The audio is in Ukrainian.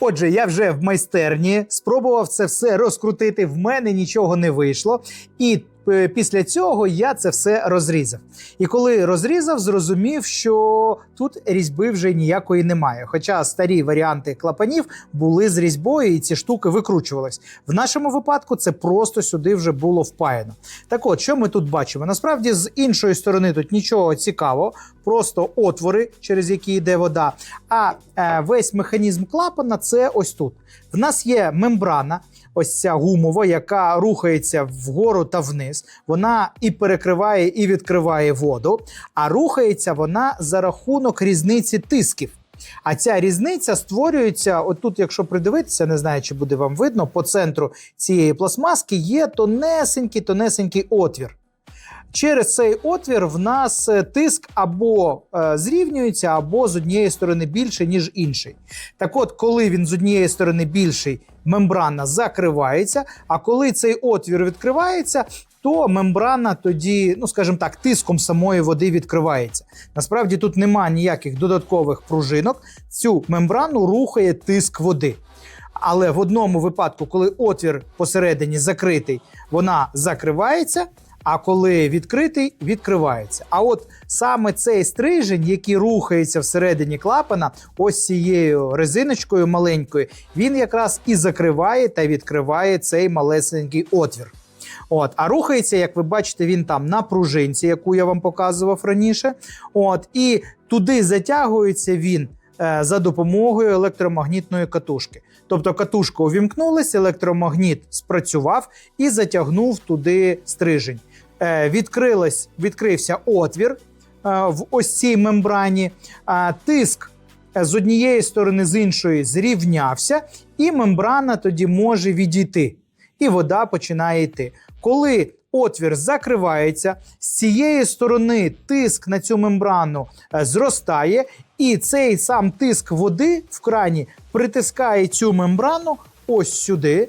Отже, я вже в майстерні спробував це все розкрутити. В мене нічого не вийшло. І після цього я це все розрізав. І коли розрізав, зрозумів, що тут різьби вже ніякої немає. Хоча старі варіанти клапанів були з різьбою, і ці штуки викручувались. В нашому випадку це просто сюди вже було впаяно. Так от, що ми тут бачимо? Насправді, з іншої сторони тут нічого цікавого, просто отвори, через які йде вода. А е, весь механізм клапана це ось тут. В нас є мембрана, ось ця гумова, яка рухається вгору та вниз. Вона і перекриває, і відкриває воду, а рухається вона за рахунок різниці тисків. А ця різниця створюється, отут, якщо придивитися, не знаю, чи буде вам видно, по центру цієї пластмаски є тонесенький, тонесенький отвір. Через цей отвір в нас е, тиск або е, зрівнюється, або з однієї сторони більше, ніж інший. Так от, коли він з однієї сторони більший, мембрана закривається. А коли цей отвір відкривається, то мембрана тоді, ну скажімо так, тиском самої води відкривається. Насправді тут нема ніяких додаткових пружинок. Цю мембрану рухає тиск води. Але в одному випадку, коли отвір посередині закритий, вона закривається. А коли відкритий, відкривається. А от саме цей стрижень, який рухається всередині клапана, ось цією резиночкою маленькою, він якраз і закриває та відкриває цей малесенький отвір. От, а рухається, як ви бачите, він там на пружинці, яку я вам показував раніше. От, і туди затягується він е, за допомогою електромагнітної катушки. Тобто катушка увімкнулась, електромагніт спрацював і затягнув туди стрижень. Е, відкрилась, відкрився отвір е, в ось цій мембрані, а тиск е, з однієї сторони, з іншої зрівнявся, і мембрана тоді може відійти. І вода починає йти. Коли отвір закривається, з цієї сторони тиск на цю мембрану е, зростає, і цей сам тиск води в крані притискає цю мембрану ось сюди.